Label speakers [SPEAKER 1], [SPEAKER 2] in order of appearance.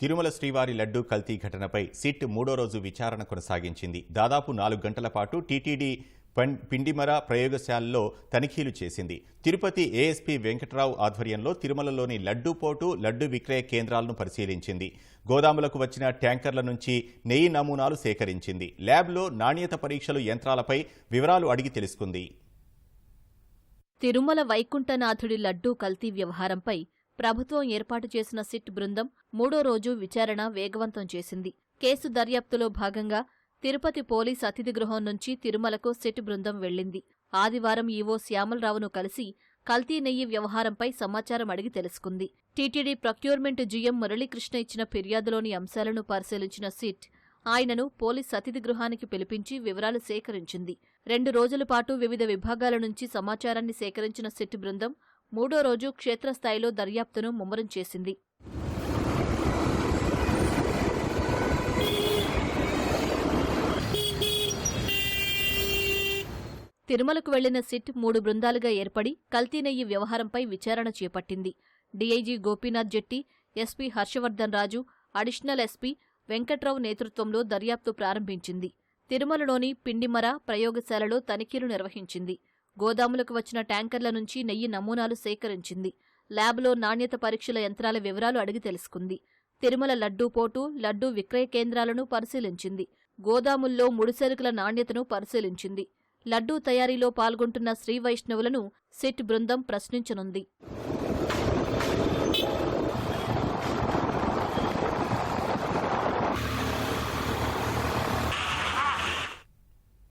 [SPEAKER 1] తిరుమల శ్రీవారి లడ్డూ కల్తీ ఘటనపై సిట్ మూడో రోజు విచారణ కొనసాగించింది. దాదాపు నాలుగు గంటల పాటు టీటీడీ పిండిమర ప్రయోగశాలలో తనిఖీలు చేసింది. తిరుపతి ఏఎస్పీ వెంకట్రావు ఆధ్వర్యంలో తిరుమలలోని లడ్డూ పోటు లడ్డూ విక్రయ కేంద్రాలను పరిశీలించింది. గోదాములకు వచ్చిన ట్యాంకర్ల నుంచి నెయ్యి నమూనాలు సేకరించింది. ల్యాబ్లో నాణ్యత పరీక్షలు యంత్రాలపై వివరాలు అడిగి తెలుసుకుంది.
[SPEAKER 2] తిరుమల వైకుంఠనాథుడి లడ్డూ కల్తీ వ్యవహారంపై ప్రభుత్వం ఏర్పాటు చేసిన సిట్ బృందం మూడో రోజు విచారణ వేగవంతం చేసింది. కేసు దర్యాప్తులో భాగంగా తిరుపతి పోలీస్ అతిథి గృహం నుంచి తిరుమలకు సిట్ బృందం వెళ్ళింది ఆదివారం ఈవో శ్యామలరావును కలిసి కల్తీ నెయ్యి వ్యవహారంపై సమాచారం అడిగి తెలుసుకుంది. టీటీడీ ప్రొక్యూర్మెంట్ జీఎం మురళీకృష్ణ ఇచ్చిన ఫిర్యాదులోని అంశాలను పరిశీలించిన సిట్ ఆయనను పోలీస్ అతిథి గృహానికి పిలిపించి వివరాలు సేకరించింది. రెండు రోజుల పాటు వివిధ విభాగాల నుంచి సమాచారాన్ని సేకరించిన సిట్ బృందం మూడో రోజు క్షేత్రస్థాయిలో దర్యాప్తును ముమ్మరం చేసింది. తిరుమలకు వెళ్ళిన సిట్ మూడు బృందాలుగా ఏర్పడి కల్తీ నెయ్యి వ్యవహారంపై విచారణ చేపట్టింది. DIG Gopinath Jetti SP Harshavardhan Raju additional SP Venkatrao నేతృత్వంలో దర్యాప్తు ప్రారంభించింది. తిరుమలలోని పిండిమర ప్రయోగశాలలో తనిఖీలు నిర్వహించింది. గోదాములకు వచ్చిన ట్యాంకర్ల నుంచి నెయ్యి నమూనాలు సేకరించింది. ల్యాబ్లో నాణ్యత పరీక్షల యంత్రాల వివరాలు అడిగి తెలుసుకుంది. తిరుమల లడ్డూ పోటు లడ్డూ విక్రయ కేంద్రాలను పరిశీలించింది. గోదాముల్లో ముడిసరుకుల నాణ్యతను పరిశీలించింది. లడ్డూ తయారీలో పాల్గొంటున్న శ్రీ వైష్ణవులను సిట్ బృందం ప్రశ్నించనుంది.